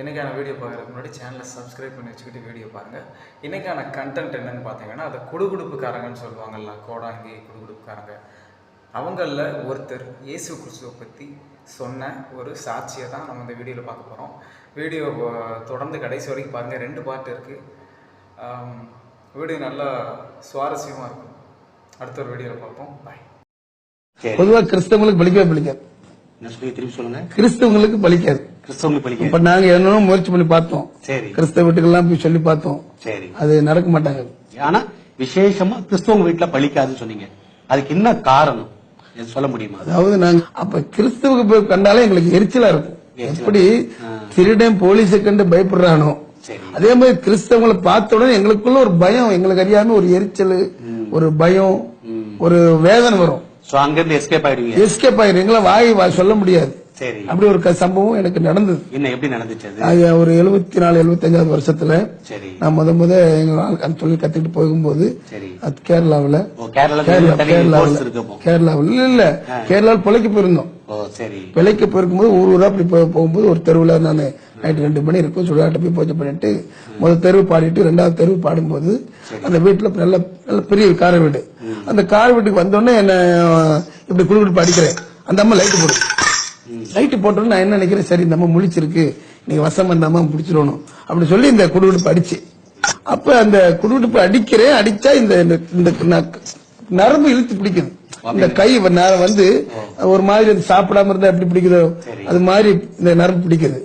இன்றைக்கான வீடியோ பார்க்குறதுக்கு முன்னாடி சேனலை சப்ஸ்கிரைப் பண்ணி வச்சுக்கிட்டு வீடியோ பாருங்கள் இன்றைக்கான கண்டென்ட் என்னன்னு பார்த்தீங்கன்னா அது குடுகுடுப்புக்காரங்கன்னு சொல்லுவாங்கல்ல கோடாங்கி குடுகுடுப்புக்காரங்க. அவங்களில் ஒருத்தர் இயேசு கிறிஸ்துவை பற்றி சொன்ன ஒரு சாட்சியை தான் நம்ம இந்த வீடியோவில் பார்க்க போகிறோம் வீடியோ தொடர்ந்து கடைசி வரைக்கும் பாருங்கள் ரெண்டு பார்ட் இருக்குது வீடியோ நல்லா சுவாரஸ்யமாக இருக்கும். அடுத்த ஒரு வீடியோவில் பார்ப்போம். பாய் சரி பொதுவா கிறிஸ்தவங்களுக்கு பலிக்கவே பலிக்காது. திருப்பி சொல்லுங்க? கிறிஸ்தவங்களுக்கு பலிக்காது. இப்ப நாங்க என்னென்ன முயற்சி பண்ணி பார்த்தோம். கிறிஸ்தவ வீட்டுக்கெல்லாம் போய் சொல்லி பார்த்தோம். சரி. அது நடக்க மாட்டாங்க. ஆனா விசேஷமா கிறிஸ்தவங்க வீட்டுல பழிக்காதுன்னு சொன்னீங்க. அதுக்கு என்ன காரணம்? சொல்ல முடியுமா? அதாவது நாங்க அப்ப கிறிஸ்தவுக்கு போய் கண்டாலே எங்களுக்கு எரிச்சலா இருக்கும். எப்படி திருடன் போலீஸை கண்டு பயப்படுறானோ? அதே மாதிரி கிறிஸ்தவங்களை பார்த்த உடனே எங்களுக்குள்ள ஒரு பயம் எங்களுக்கு அறியாம ஒரு எரிச்சல் ஒரு பயம் ஒரு வேதனை வரும். சோ அங்க இருந்து எஸ்கேப் ஆயிடுவீங்க. எஸ்கேப் ஆயிரும். எங்களை வாய் வா- சொல்ல முடியாது. அப்படி ஒரு சம்பவம் எனக்கு நடந்தது. என்ன எப்படி நடந்துச்சு அது ஒரு எழுபத்தி நாலு எழுபத்தஞ்சாவது வருஷத்துல நான் முத முத எங்க தொழில் கத்துக்கிட்டு போகும்போது அது கேரளாவுல. கேரளாவுல. கேரளாவுல இல்ல இல்ல. கேரளாவில் பிழைக்க போயிருந்தோம். பிழைக்க போயிருக்கும்போது ஊர் ஊரா அப்படி போகும்போது ஒரு தெருவுல நான் நைட்டு ரெண்டு மணி இருக்கும் சுடாட்ட போய் பூஜை பண்ணிட்டு முதல் தெருவு பாடிட்டு ரெண்டாவது தெருவு பாடும்போது அந்த வீட்டுல நல்ல நல்ல பெரிய கார வீடு. அந்த கார் வீட்டுக்கு வந்தோடனே என்ன இப்படி குடுக்குடுப்பு அடிக்கிறேன். அந்த அம்மா லைட்டு போடு. லைட்டு போட்டோன்னு நான் என்ன நினைக்கிறேன்? சரி இந்த அம்மா முழிச்சிருக்கு. நீங்க வசம் அம்மா பிடிச்சிடணும். அப்படி சொல்லி இந்த குடுகுடுப்பு அடிச்சு. அப்ப அந்த குடுகுடுப்பு அடிக்கிறேன் அடிச்சா இந்த இந்த நரம்பு இழுத்து பிடிக்குது. இந்த கை வந்து ஒரு மாதிரி சாப்பிடாம இருந்தா எப்படி பிடிக்குதோ? அது மாதிரி இந்த நரம்பு பிடிக்குது.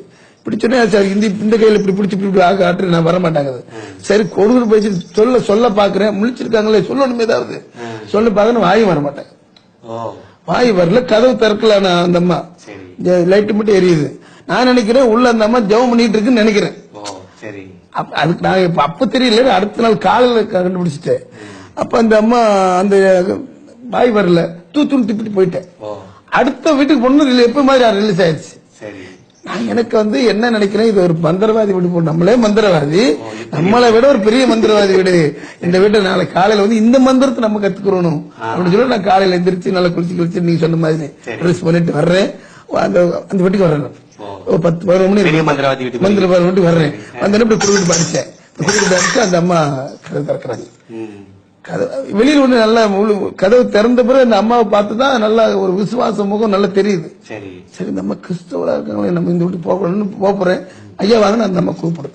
பிடிச்சோடனே சரி இந்த இந்த கையில இப்படி பிடிச்சி இப்படி ஆக ஆட்டு நான் வர மாட்டாங்க சரி கொடுக்குற பேச்சு சொல்ல சொல்ல பாக்குறேன். முழிச்சிருக்காங்களே சொல்லணுமே ஏதாவது சொல்ல பாக்கணும் வாயும் வர மாட்டாங்க ஓ. வாய் வரல கதவு திறக்கல நான் அந்த அம்மா. சரி. லைட் மட்டும் எரியுது. நான் நினைக்கிறேன் உள்ள அந்த அம்மா ஜெபம் பண்ணிட்டு இருக்குன்னு நினைக்கிறேன். அதுக்கு நான் இப்ப அப்ப தெரியல அடுத்த நாள் காலையில கண்டுபிடிச்சிட்டேன். அப்ப அந்த அம்மா அந்த வாய் வரல தூத்துன்னு திப்பிட்டு போயிட்டேன். அடுத்த வீட்டுக்கு பொண்ணு எப்ப மாதிரி ரிலீஸ் ஆயிடுச்சு. எனக்கு வந்து என்ன நினைக்கிறேன் இது ஒரு மந்திரவாதி வீடு போ நம்மளே மந்திரவாதி. நம்மளை விட ஒரு பெரிய மந்திரவாதி வீடு. இந்த வீட்டை நாளை காலையில வந்து இந்த மந்திரத்தை நம்ம கத்துக்கிறோம் அப்படின்னு சொல்லி நான் காலையில எந்திரிச்சு நல்லா குளிச்சு குளிச்சு நீங்க சொன்ன மாதிரி ட்ரெஸ் பண்ணிட்டு வர்றேன். அந்த அந்த வீட்டுக்கு வர்றேன். ஒரு பத்து பதினொரு மணி. மந்திரவாதி வீட்டுக்கு வர்றேன். அந்த இப்படி குடுக்கிட்டு படிச்சேன். குடுக்கிட்டு படிச்சு அந்த அம்மா திறக்கிறாங்க. வெளியில ஒண்ணு நல்லா முழு கதவு திறந்த பிறகு அந்த அம்மாவை பார்த்து தான் நல்லா ஒரு விசுவாச முகம் நல்லா தெரியுது. சரி. சரி நம்ம கிறிஸ்தவரா இருக்காங்களே நம்ம இந்த வீட்டுக்கு போகணும்னு போறேன். ஐயா வாங்க அந்த அம்மா கூப்பிடு